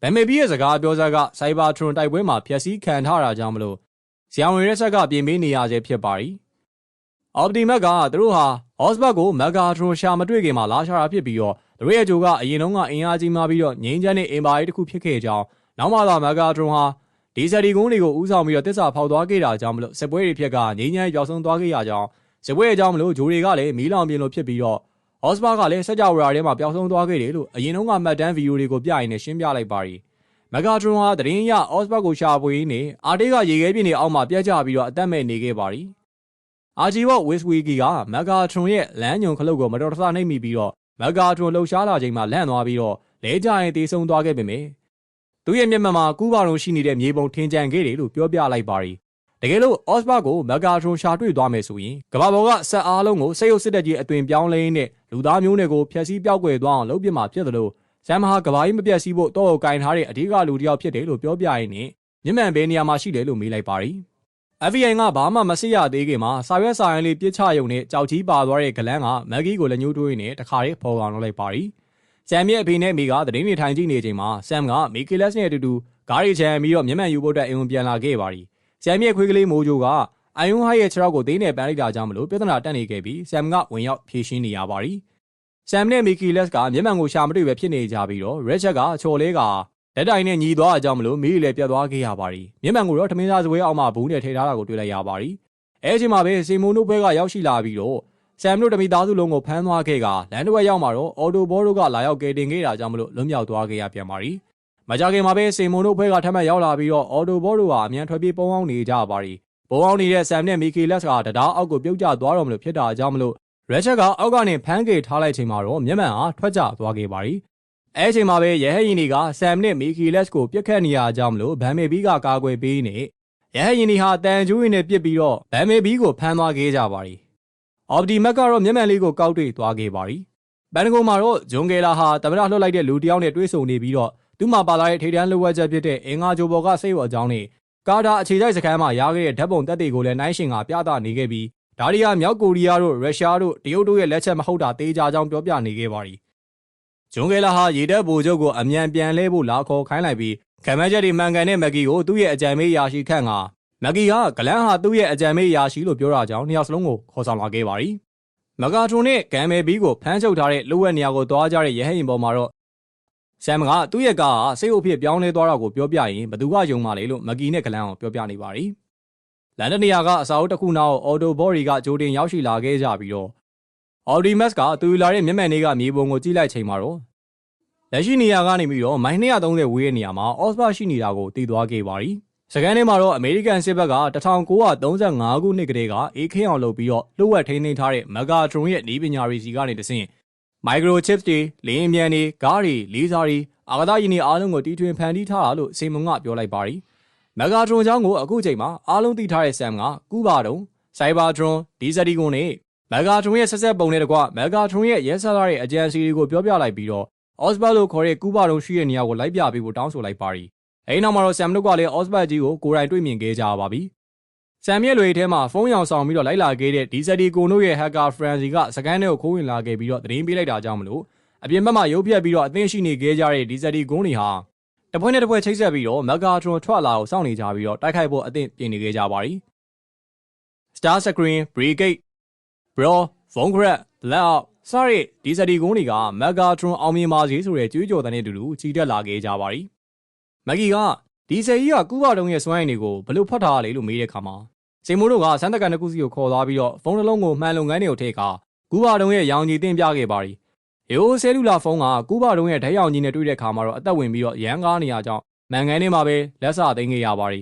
ဗန်မေဘီရဲ့စကားပြောစားကစိုက်ဘာထရွန်တိုက်ပွဲမှာဖျက်ဆီးခံထားတာကြောင့်မလို့ဇီယံဝင်ရက်ဆက်ကပြင်ပေးနေရဆဲဖြစ်ပါရီအော်ပတီမက်ကသူတို့ဟာအော့စဘတ်ကိုမက်ဂါထရွန်ရှာမတွေ့ခင်မှာလာရှာတာဖြစ်ပြီးတော့ သူတို့ရဲ့ဂျိုကအရင်တုန်းကအင်အားကြီးမှပြီးတော့ငိမ့်ချမ်းနဲ့အင်ပါရီတစ်ခုဖြစ်ခဲ့ကြောင်းနောက်မှသာမက်ဂါထရွန်ဟာဒီဇယ်ဒီကုန်းတွေကိုဥဆောင်ပြီးတော့တစ္ဆာဖောက်သွားခဲ့တာကြောင့်မလို့စစ်ပွဲတွေဖြစ်ကငိမ့်ချမ်းရောက်ဆုံးသွားခဲ့ရကြောင်းစစ်ပွဲအကြောင်းမလို့ဂျိုတွေကလည်းမီးလောင်ပြင်လို့ဖြစ်ပြီးတော့အော့စဘတ်ကလည်းစက်ကြဝဠာထဲမှာပျောက်ဆုံးသွားခဲ့တယ်လို့အရင်တုန်းကမှတ်တမ်းဗီဒီယိုတွေကိုပြရင်နဲ့ရှင်းပြလိုက်ပါရီမက်ဂါထရွန်ဟာတရင်ရအော့စဘတ်ကိုရှာဖွေနေအာတေးကရေခဲပြင်းနေအောက်မှာပြက်ကျပြီးတော့အသက်မဲ့နေခဲ့ပါရီအာဂျီဘော့ဝစ်ဝီကီကမက်ဂါထရွန်ရဲ့လမ်းညွန်ခလုတ်ကိုမတော်တဆနှိပ်မိပြီးတော့ မက်ဂါထရွန်လှုပ်ရှားလာချိန်မှာလန့်သွားပြီးတော့လဲကြရင်တေဆုံးသွားခဲ့ပေမယ့်သူရဲ့မျက်မှန်မှာကူးပါတုံရှိနေတဲ့မြေပုံထင်ကြံခဲ့တယ်လို့ပြောပြလိုက်ပါရီတကယ်လို့အော့စဘတ်ကိုမက်ဂါထရွန်ရှာတွေ့သွားမယ်ဆိုရင်ကမ္ဘာပေါ်ကဆက်အားလုံးကိုစိတ်ရုပ်စစ်တပ်ကြီးအသွင်ပြောင်းလဲနဲ့လူသားမျိုးနွယ်ကိုဖျက်ဆီးပြောက်ကွယ်သွားအောင်လုပ်ပြမှာဖြစ်တယ်လို့ဇမ်မဟာကဘာကြီးမပြတ်စည်းဖို့တော့ကင်ထားတဲ့အဓိကလူတစ်ယောက်ဖြစ်တယ်လို့ပြောပြရင်းနဲ့မျက်မှန်ဘယ်နေရာမှာရှိတယ်လို့မေးလိုက်ပါရီ FBI ကဘာမှမစစ်ရသေးခင်မှာစာရွက်စာရန်လေးပြစ်ချရုံနဲ့ကြောက်ကြီးပါသွားတဲ့ဂလန်းကမက်ဂီကိုလက်ညှိုးထိုးရင်းနဲ့တခါတည်းဖော်ကောင်လုပ်လိုက်ပါရီ။ဆမ်ရဲ့အဖေနဲ့မိကသတင်းတွေထိုင်ကြည့်နေချိန်မှာဆမ်ကမီကီလက်စ်နဲ့အတူတူကားရီချန်ပြီးတော့မျက်မှန်ယူဖို့အတွက်အိမ်ဝင်ပြန်လာခဲ့ပါရီ။ဆမ်ရဲ့ခွေးကလေးမိုးဂျိုကအယွန်ဟိုက်ရဲ့ခြေထောက်ကိုသေးနေပန်းလိုက်တာကြောင့်မလို့ပြဿနာတက်နေခဲ့ပြီးဆမ်ကဝင်ရောက်ဖြေရှင်းနေရပါရီ။ဆမ်နဲ့မီကီလက်ကမျက်မှန်ကိုရှာမတွေ့ပဲဖြစ်နေကြပြီးတော့ရက်ချက်ကချော်လေးက လက်တိုင်နဲ့ညီသွားအကြောင်းမလို့မိလည်းပြတ်သွားခဲ့ရပါရီမျက်မှန်ကိုတော့ထမင်းသားစပွဲအောက်မှာဘူးနဲ့ထိထားတာကိုတွေ့လိုက်ရပါရီအဲအချိန်မှာပဲစီမုန်တို့ဘက်ကရောက်ရှိလာပြီးတော့ဆမ်တို့တမိသားစုလုံးကိုဖမ်းသွားခဲ့ကလန်တဝက်ရောက်မှာတော့အော်တိုဘောတို့ကလာရောက်ကယ်တင်ခဲ့တာကြောင့်မလို့လွတ်မြောက်သွားခဲ့ရပြန်ပါရီမကြခင်မှာပဲစီမုန်တို့ဘက်ကထပ်မံရောက်လာပြီးတော့အော်တိုဘောတို့ဟာအမြန်ထွက်ပြေးပုံအောင်နေကြပါရီပုံအောင်နေတဲ့ဆမ်နဲ့မီကီလက်ကတရားအောက်ကိုပြုတ်ကျသွားတော်မလို့ဖြစ်တာကြောင့်မလို့ရက်ချက်ကအောက်ကနေဖမ်းကေထားလိုက်ချိန်မှာတော့မျက်မှန်ဟာထွက်ကျသွားခဲ့ပါရီ အဲအချိန်မှာပဲရဲဟရင်တွေကဆမ်နဲ့မီကီလက်ကိုပြစ်ခတ်နေရကြောင်းမလို့ဗန်မေဘီကကာကွယ်ပေးနေရဟရင်တွေဟာတန်ကျူးရင်းနဲ့ပြစ်ပြီးတော့ဗန်မေဘီကိုဖမ်းသွားခဲ့ကြပါရီအော်ပတီမက်ကတော့မျက်မှန်လေးကိုကောက်တွေ့သွားခဲ့ပါရီဘန်ကိုမှာတော့ဂျွန်ဂေလာဟာတမရလှုပ်လိုက်တဲ့လူတစ်ယောက်နဲ့တွေ့ဆုံနေပြီးတော့သူ့မှာပါလာတဲ့ထိတန်းလိုဝက်ချက်ဖြစ်တဲ့အင်္ဂါဂျိုဘော်ကစိတ်ဝအကြောင်းနဲ့ကာတာအခြေစိုက်စခန်းမှာရခဲ့တဲ့ဓာတ်ပုံတက်တွေကိုလည်းနိုင်ရှင်ကပြသနေခဲ့ပြီးဒါရီယာမြောက်ကိုရီးယားတို့ရုရှားတို့တရုတ်တို့ရဲ့လက်ချက်မဟုတ်တာတေးကြကြောင်းပြောပြနေခဲ့ပါရီ ဂျွန်ဂေလာဟာရေတပ်ဗိုလ်ချုပ်ကိုအမြန်ပြန်လဲဖို့လာခေါ်ခိုင်းလိုက်ပြီးခံမချက်တွေမှန်ကန်တဲ့မက်ကီကိုသူ့ရဲ့အကြံမေးရာရှိခန့်ကမက်ကီကဂလန်ဟာသူ့ရဲ့အကြံမေးရာရှိလို့ပြောတာကြောင့်နှစ်ယောက်စလုံးကိုခေါ်ဆောင်လာခဲ့ပါရီမဂါထွန်နဲ့ဂမ်မဲဘီကိုဖမ်းချုပ်ထားတဲ့လူဝက်နေရာကိုသွားကြတဲ့ရဟရင်ပေါ်မှာတော့ဆမ်ကသူ့ရဲ့ကားဟာစိတ်အုပ်ဖြစ်ပြောင်းလဲသွားတာကိုပြောပြရင်ဘသူကယုံမှလဲလို့မက်ကီနဲ့ဂလန်အောင်ပြောပြနေပါရီလန်ဒန်နေရာကအစာအုပ်တစ်ခုနောက်အော်တိုဘော်ရီကဂျိုတင်ရောက်ရှိလာခဲ့ကြပြီးတော့ အော်ဒီမတ်ကသူလာတဲ့မျက်မှန်လေးကမြေပုံကိုကြည့်လိုက်ချိန်မှာတော့လက်ရှိနေရာကနေပြီးတော့မိုင်230ဝေးတဲ့နေရာမှာအော့စပါရှိနေတာကိုသိသွားခဲ့ပါရီစကန်ထဲမှာတော့အမေရိကန်စစ်ဘက်က1935ခုနှစ်ကတည်းကအေးခင်းအောင်လုပ်ပြီးတော့လှုပ်ဝက်ထိန်းသိမ်းထားတဲ့မဂါဒရွန်ရဲ့ဤပညာရီစီကနေတဆင့် microchips တွေလင်းမြန်တွေကားတွေလေးစားတွေအာကာသယာဉ်တွေအားလုံးကိုတီထွင်ဖန်တီးထားတာလို့စေမုံကပြောလိုက်ပါရီမဂါဒရွန်ချောင်းကိုအခုချိန်မှာအားလုံးသိထားတဲ့ဆမ်ကကူးပါတုံစိုက်ဘာဒရွန်ဒီဇတီကွန်နဲ့ မဂါဒရွန်ရဲ့ဆက်ဆက်ပုံနဲ့တကွမဂါဒရွန်ရဲ့ရဲဆလာရဲ့အကြံစီတွေကိုပြောပြလိုက်ပြီးတော့အော့စဘတ်လို့ခေါ်တဲ့ကူးပါတုံရှိတဲ့နေရာကိုလိုက်ပြပေးဖို့တောင်းဆိုလိုက်ပါရီအဲဒီနောက်မှာတော့ဆမ်တို့ကလည်းအော့စဘတ်ကြီးကိုကိုယ်တိုင်တွေ့မြင်ခဲ့ကြပါပြီဆမ်ရဲ့လွေထဲမှာဖုန်းရောင်ဆောင်ပြီးတော့လိုက်လာခဲ့တဲ့ဒီဇတီကွန်တို့ရဲ့ဟက်ကာဖရန်စီကစကန်ထဲကိုခိုးဝင်လာခဲ့ပြီးတော့သတင်းပေးလိုက်တာကြောင့်မလို့အပြင်ဘက်မှာရုပ်ပြက်ပြီးတော့အသင်းရှိနေခဲ့ကြတဲ့ဒီဇတီကွန်တွေဟာတပွဲနဲ့တပွဲချိတ်ဆက်ပြီးတော့မဂါထရွန်ထွက်လာကိုစောင့်နေကြပြီးတော့တိုက်ခိုက်ဖို့အသင့်ပြင်နေခဲ့ကြပါရီ Star Screen Brigade Bro Vongrat Blackout စတဲ့ဒီဇတီကွန်တွေကမဂါထရွန်အောင်မြင်ပါစေဆိုတဲ့ကြွေးကြော်တဲ့တူတူချီတက်လာခဲ့ကြပါရီမဂီကဒီဆယ်ကြီးကကူပါတုံးရဲ့စွမ်းရည်တွေကိုဘလို့ဖတ်ထားရလဲလို့မေးတဲ့အခါမှာစေမိုးတို့ကစမ်းတကန်တစ်ခုစီကိုခေါ်သွားပြီးတော့ဖုန်းတစ်လုံးကိုမှန်လုံငန်းတွေကိုထည့်ကာကူပါတုံးရဲ့ရောင်ကြီးတင်ပြခဲ့ပါရီရေအိုဆဲလူလာဖုန်းကကူပါတုံးရဲ့ဓာတ်ရောင်ကြီးနဲ့တွေ့တဲ့အခါမှာတော့အသက်ဝင်ပြီးတော့ရန်ကားနေရကြောင်းမန်ငန်းထဲမှာပဲလက်စာသိမ်းခဲ့ရပါရီ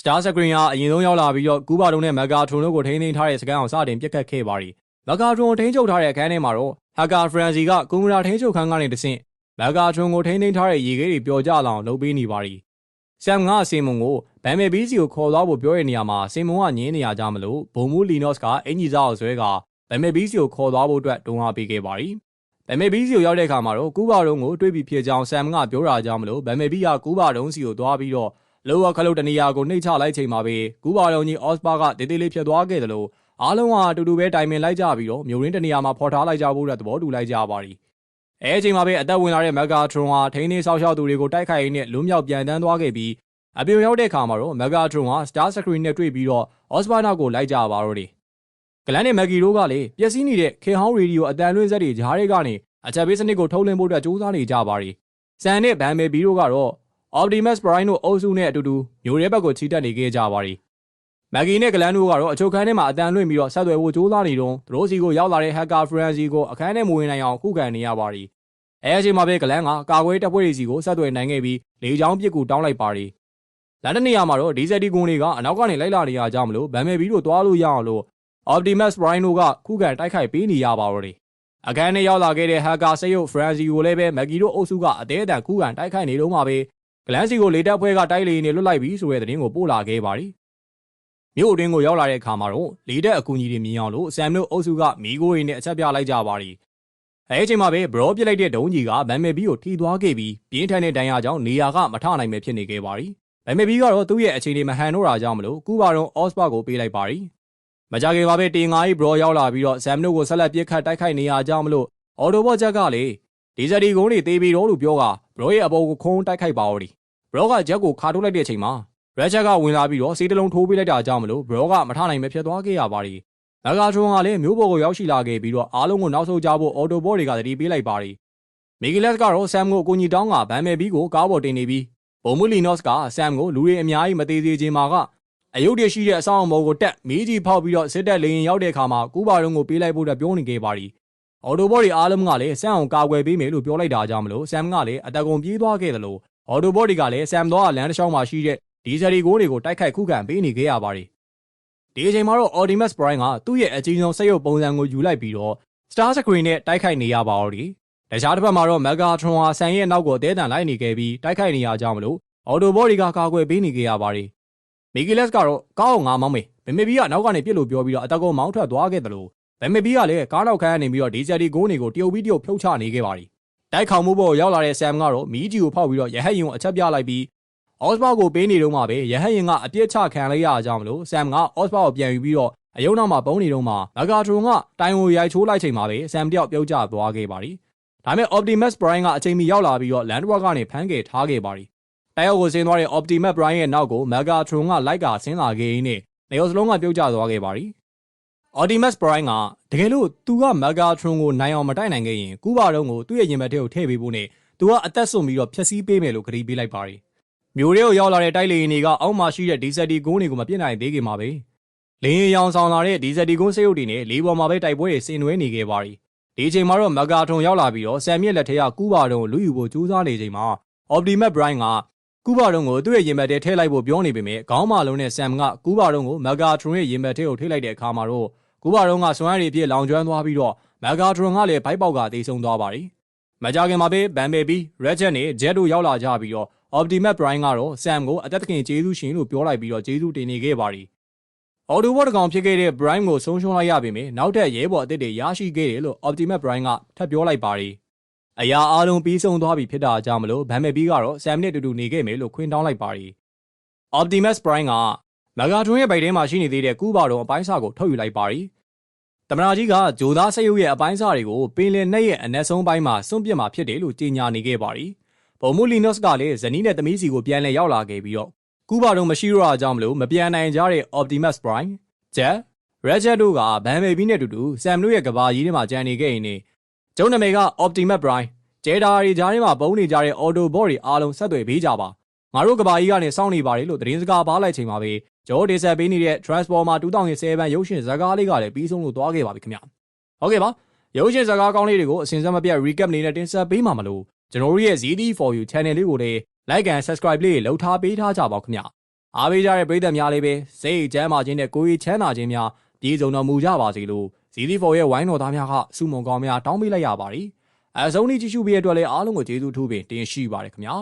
Star Screen ကအရင်ဆုံးရောက်လာပြီးတော့ကူပါတုံးနဲ့မဂါထရွန်တို့ကိုထိန်းသိမ်းထားတဲ့စကန်အောင်စတင်ပြစ်ခတ်ခဲ့ပါရီမဂါထရွန်ကိုထိန်းချုပ်ထားတဲ့အခန်းထဲမှာတော့ဟက်ကာဖရန်စီကကွန်ပျူတာထိန်းချုပ်ခန်းကနေတဆင့်မဂါထရွန်ကိုထိန်းသိမ်းထားတဲ့ရေခဲတွေပျော်ကြလောင်လုပ်ပေးနေပါရီဆမ်ကစေမုံကိုဗန်မေဘီစီကိုခေါ်သွားဖို့ပြောတဲ့နေရာမှာစေမုံကညင်းနေရကြမလို့ဘုံမူလီနော့စ်ကအင်ဂျီစားကိုဆွဲကဗန်မေဘီစီကိုခေါ်သွားဖို့အတွက်တွန်းအားပေးခဲ့ပါရီဗန်မေဘီစီကိုရောက်တဲ့အခါမှာတော့ကူဘာတုံးကိုတွေးပြီးဖြစ်ကြောင်းဆမ်ကပြောတာကြောင့်မလို့ဗန်မေဘီကကူဘာတုံးစီကိုသွားပြီးတော့ လောဝခလုတ်တနေရာကိုနှိပ်ချလိုက်ချိန်မှာပဲကူဘာတုံးကြီးအော့စပါကတေးသေးလေးဖြစ်သွားခဲ့တယ်လို့အားလုံးကအတူတူပဲတိုင်ပင်လိုက်ကြပြီးတော့မျိုးရင်းတနေရာမှာဖော်ထားလိုက်ကြဖို့အတွက်သဘောတူလိုက်ကြပါရီအဲအချိန်မှာပဲအသက်ဝင်လာတဲ့မက်ဂါထရွန်ဟာထိန်းသိမ်းဆောက်ရှောက်သူတွေကိုတိုက်ခိုက်ရင်းနဲ့လွံ့မြောက်ပြန်တန်းသွားခဲ့ပြီးအပြုံရောက်တဲ့အခါမှာတော့မက်ဂါထရွန်ဟာ Star Screen နဲ့တွေ့ပြီးတော့ Osborne ကိုလိုက်ကြပါတော့တယ်။ဂလန်နဲ့မက်ဂီတို့ကလည်းပျက်စီးနေတဲ့ခေဟောင်းရေဒီယိုအတန်လွင့်စက်တွေဂျားတွေကနေအချက်ပေးစနစ်ကိုထုတ်လင်းဖို့အတွက်စူးစမ်းနေကြပါရီ။ဆန်နဲ့ဗန်မေဘီတို့ကတော့ Optimus Prime တို့အုပ်စုနဲ့အတူတူမျိုးရဲဘက်ကိုချီတက်နေခဲ့ကြပါရီ။မက်ဂီနဲ့ဂလန်တို့ကတော့အချုပ်ခန်းထဲမှာအတန်လွင့်ပြီးတော့ဆက်သွယ်ဖို့စူးစမ်းနေတော့သူတို့စီကိုရောက်လာတဲ့ Hacker Frenzy ကိုအခန်းထဲမဝင်နိုင်အောင်ခုခံနေရပါရီ။အဲအချိန်မှာပဲဂလန်ကကာကွယ်တပ်ဖွဲ့တွေစီကိုဆက်သွယ်နိုင်ခဲ့ပြီးလေကြောင်းပစ်ကူတောင်းလိုက်ပါရီ။လန်ဒန်နေရာမှာတော့ဒီဇယ်တီကွန်တွေကအနောက်ကနေလိုက်လာနေရကြမလို့ဗန်မဲဘီတို့သွားလို့ရအောင်လို့ Optimus Prime တို့ကခုခံတိုက်ခိုက်ပေးနေရပါတော့တယ်။အခန်းထဲရောက်လာခဲ့တဲ့ Hacker စရုပ် Francie ကိုလည်းပဲမက်ကီတို့အုပ်စုကအသေးအတန်ခုခံတိုက်ခိုက်နေတော့မှပဲ ဂလန်စီကိုလေတပ်ဖွဲ့ကတိုက်လေနေလွတ်လိုက်ပြီဆိုတဲ့သတင်းကိုပို့လာခဲ့ပါရီ။မြို့အတွင်းကိုရောက်လာတဲ့အခါမှာတော့လေတပ်အကူအညီတွေမြင်အောင်လို့ဆမ်တို့အုပ်စုကမီးကိုတွေနဲ့အချက်ပြလိုက်ကြပါရီ။အဲအချိန်မှာပဲဘရောပြစ်လိုက်တဲ့ဒုံးကြီးကဗန်မဲဘီကိုထိသွားခဲ့ပြီးပြင်းထန်တဲ့ဒဏ်ရာကြောင့်နေရာကမထနိုင်ပဲဖြစ်နေခဲ့ပါရီ။။ဒါပေမဲ့ပြီးကတော့သူ့ရဲ့အခြေအနေမဟန်တော့တာကြောင့်မလို့ကူပါတော့အော့စပါကိုပေးလိုက်ပါရီ။မကြခင်ပါပဲတင်ငါကြီးဘရောရောက်လာပြီးတော့ဇမ်နိုကိုဆက်လက်ပြစ်ခတ်တိုက်ခိုက်နေရကြောင်းမလို့အော်တိုဘော့ချက်ကလေ ဒီဇယ်ဒီကုန်းတွေတေးပြီးတော့လို့ပြောကဘရောရဲ့အပေါ်ကိုခုံးတိုက်ခိုက်ပါဦးဒီ။ဘရောကဂျက်ကိုခါထုတ်လိုက်တဲ့အချိန်မှာရက်ချက်ကဝင်လာပြီးတော့စီးတလုံးထိုးပေးလိုက်တာကြောင့်မလို့ဘရောကမထနိုင်ပဲဖြစ်သွားခဲ့ရပါရီ။လကာထွန်းကလည်းမျိုးပေါ်ကိုရောက်ရှိလာခဲ့ပြီးတော့အားလုံးကိုနောက်ဆုတ်ကြဖို့အော်တိုဘော့တွေကတတိပေးလိုက်ပါရီ။မီဂီလက်ကတော့ဆမ်ကိုအကူအညီတောင်းကဗန်မဲဘီကိုကားပေါ်တင်နေပြီးဘုံမူလီနော့စ်ကဆမ်ကိုလူတွေအများကြီးမသေးသေးခြင်းမှာကအယုတ်တရှိတဲ့အဆောင်အမော်ကိုတက်မီးကြီးဖောက်ပြီးတော့စစ်တပ်လေရင်ရောက်တဲ့အခါမှာကူးပါတုံးကိုပေးလိုက်ဖို့အတွက်ပြောနေခဲ့ပါသည် အော်တိုဘော်ဒီအားလုံးကလည်းဆမ်အောင်ကာကွယ်ပေးမယ်လို့ပြောလိုက်တာကြောင့်မလို့ဆမ်ကလည်းအတကုံပြေးသွားခဲ့တယ်လို့အော်တိုဘော်ဒီကလည်းဆမ်သောလမ်းတစ်လျှောက်မှာရှိတဲ့ဒီဇယ်ဒီကိုတွေကိုတိုက်ခိုက်ခုခံပေးနေခဲ့ရပါတယ်ဒီအချိန်မှာတော့ Optimus Prime ကသူ့ရဲ့အကြီးဆုံးစက်ရုပ်ပုံစံကိုယူလိုက်ပြီးတော့ Star Screen နဲ့တိုက်ခိုက်နေရပါတော့တယ်တခြားတစ်ဖက်မှာတော့ Megatron ဟာဆန်ရဲ့နောက်ကိုတဲတန်လိုက်နေခဲ့ပြီးတိုက်ခိုက်နေရကြောင်းမလို့အော်တိုဘော်ဒီကကာကွယ်ပေးနေခဲ့ရပါတယ်မီဂီလက်စ်ကတော့ကားအောင်ငါမောင်းမေဗမေဘီကနောက်ကနေပြစ်လို့ပြောပြီးတော့အတကုံမောင်းထွက်သွားခဲ့တယ်လို့ ဗမေဘီကလည်းကားနောက်ခန်းကနေပြီးတော့ဒီဇယ်ဒီဂိုးတွေကိုတရုတ်ပြီးတရုတ်ဖြုတ်ချနေခဲ့ပါတယ်တိုက်ခေါင်မှုပေါ်ရောက်လာတဲ့ဆမ်ကတော့မီးကြီးကိုဖောက်ပြီးတော့ရဟတ်ရင်ကိုအချက်ပြလိုက်ပြီးအော့စပါကိုပေးနေတော့မှပဲရဟတ်ရင်ကအပြစ်ချခံလိုက်ရကြောင်းမလို့ဆမ်ကအော့စပါကိုပြန်ယူပြီးတော့အယုံနောက်မှာပုံနေတော့မှမဂါထရွန်ကတိုင်ကိုရိုက်ချိုးလိုက်ချိန်မှာပဲဆမ်တယောက်ပြုတ်ကျသွားခဲ့ပါတယ်ဒါပေမဲ့ Optimus Prime ကအချိန်မီရောက်လာပြီးတော့ Landwalk ကနေဖမ်းကယ်ထားခဲ့ပါတယ်တိုင်ယောက်ကိုဆင်းသွားတဲ့ Optimus Prime ရဲ့နောက်ကို Megatron ကလိုက်ကဆင်းလာခဲ့ရင်းနဲ့နေရာစလုံးကပြုတ်ကျသွားခဲ့ပါတယ်။ Optimus Prime ကတကယ်လို့သူက Megatron ကိုနိုင်အောင်မတိုက်နိုင်ခဲ့ရင်ကူပါတော့ကိုသူ့ရဲ့ရင်ဘတ်ထဲကိုထည့်ပေးဖို့နဲ့သူကအသက်ဆုံးပြီးတော့ဖျက်ဆီးပေးမယ်လို့ကတိပေးလိုက်ပါတယ်။မျိုးတွေကိုရောက်လာတဲ့တိုက်လေယာဉ်တွေကအောက်မှာရှိတဲ့ဒီဇယ်တီကုန်းတွေကိုမပြစ်နိုင်သေးခင်မှာပဲ။လင်းရောင်ဆောင်လာတဲ့ဒီဇယ်တီကုန်းစေးရုပ်တွေနဲ့လေးပေါ်မှာပဲတိုက်ပွဲတွေဆင်နွှဲနေခဲ့ပါတယ်။ဒီအချိန်မှာတော့ Megatron ရောက်လာပြီးတော့ဆမ်မြက်လက်ထက်ကကူပါတော့ကိုလူယူဖို့ကြိုးစားနေချိန်မှာ Optimus Prime ကကူပါတုံးကိုသူ့ရဲ့ရင်ဘတ်ထဲထည့်လိုက်ဖို့ပြောနေပေမဲ့ခေါင်းမလုံးနဲ့ဆမ်ကကူပါတုံးကိုမက်ဂါထရွန်ရဲ့ရင်ဘတ်ထဲကိုထည့်လိုက်တဲ့အခါမှာတော့ ကူပါတုံးကစွမ်းရည်အဖြစ်လောင်ကျွမ်းသွားပြီးတော့မက်ဂါထရွန်ကလည်းဘိုက်ပေါက်ကတေဆုံးသွားပါတယ်။မကြခင်မှာပဲဘန်ဘေဘီရက်ချက်နဲ့ဂျက်တို့ရောက်လာကြပြီးတော့ Optimus Prime ကတော့ဆမ်ကိုအသက်သခင်ကျေးဇူးရှင်လို့ပြောလိုက်ပြီးတော့ကျေးဇူးတင်နေခဲ့ပါတယ်။ Auto Bot ကောင်ဖြစ်ခဲ့တဲ့ Prime ကိုဆုံးရှုံးလိုက်ရပေမဲ့နောက်ထပ်ရဲဘော်အသစ်တွေရရှိခဲ့တယ်လို့ Optimus Prime ကထပ်ပြောလိုက်ပါတယ်။အရာအားလုံးပြီးဆုံးသွားပြီဖြစ်တာကြောင့်မလို့ဗန်မဲ့ဘီကတော့ဆမ်နဲ့တူတူနေခဲ့မယ်လို့ခွင့်တောင်းလိုက်ပါတယ်။ Optimus Prime က မဂါထွန်းရဲ့ဗိုက်ထဲမှာရှိနေသေးတဲ့ကူးပါတော်အပိုင်းစာကိုထုတ်ယူလိုက်ပါတယ်။တမနာကြီးကဂျိုသားစရုပ်ရဲ့အပိုင်းစာတွေကိုပင်လယ်နဲ့ရဲ့အနက်ဆုံးပိုင်းမှာစွန့်ပစ်မှာဖြစ်တယ်လို့ကြေညာနေခဲ့ပါတယ်။ဘုံမူလီနော့စ်ကလည်းဇနီးနဲ့သမီးစီကိုပြန်လည်ရောက်လာခဲ့ပြီးတော့ကူးပါတော်မရှိတော့တာကြောင့်မလို့မပြန်နိုင်ကြတဲ့ Optimus Prime, Jet, Ratchet တို့ကဗန်ဘေဘီနဲ့တူတူဆမ်တို့ရဲ့ကဘာကြီးထဲမှာကြံနေခဲ့ရင်နေကျုံနာမည်က Optimus Prime ကျဲတာရီကြားထဲမှာပုံနေကြတဲ့ Auto Bot တွေအားလုံးဆက်သွယ်ပေးကြပါ ငါတို့ကဘာကြီးကနေစောင့်နေပါတယ်လို့သတင်းစကားပါလိုက်ချိန်မှာပဲဂျော်ဒေဆက်ပေးနေတဲ့ Transformer 2007ရုပ်ရှင်ဇာတ်ကားလေးကလည်းပြီးဆုံးလို့သွားခဲ့ပါပြီခင်ဗျဟုတ်ကဲ့ပါရုပ်ရှင်ဇာတ်ကားကောင်းလေးတွေကိုအစဉ်ဆက်မပြတ် recap နေနဲ့တင်ဆက်ပေးမှာမလို့ကျွန်တော်တို့ရဲ့ ZD4U channel လေးကိုလည်း like and subscribe လေးလှုပ်ထားပေးထားကြပါခင်ဗျအားပေးကြတဲ့ပရိသတ်များလေးပဲစိတ်ချမ်းသာခြင်းနဲ့ကိုယ်ရည်ချမ်းသာခြင်းများပြည်စုံတော်မူကြပါစေလို့ ZD4 ရဲ့ဝိုင်းတော်သားများကစုမုံကောင်းများတောင်းပေးလိုက်ရပါတယ်အဆုံးထိကြည့်ရှုပေးတဲ့အတွက်လည်းအားလုံးကိုကျေးဇူးထူးပင်တင်ရှိပါတယ်ခင်ဗျာ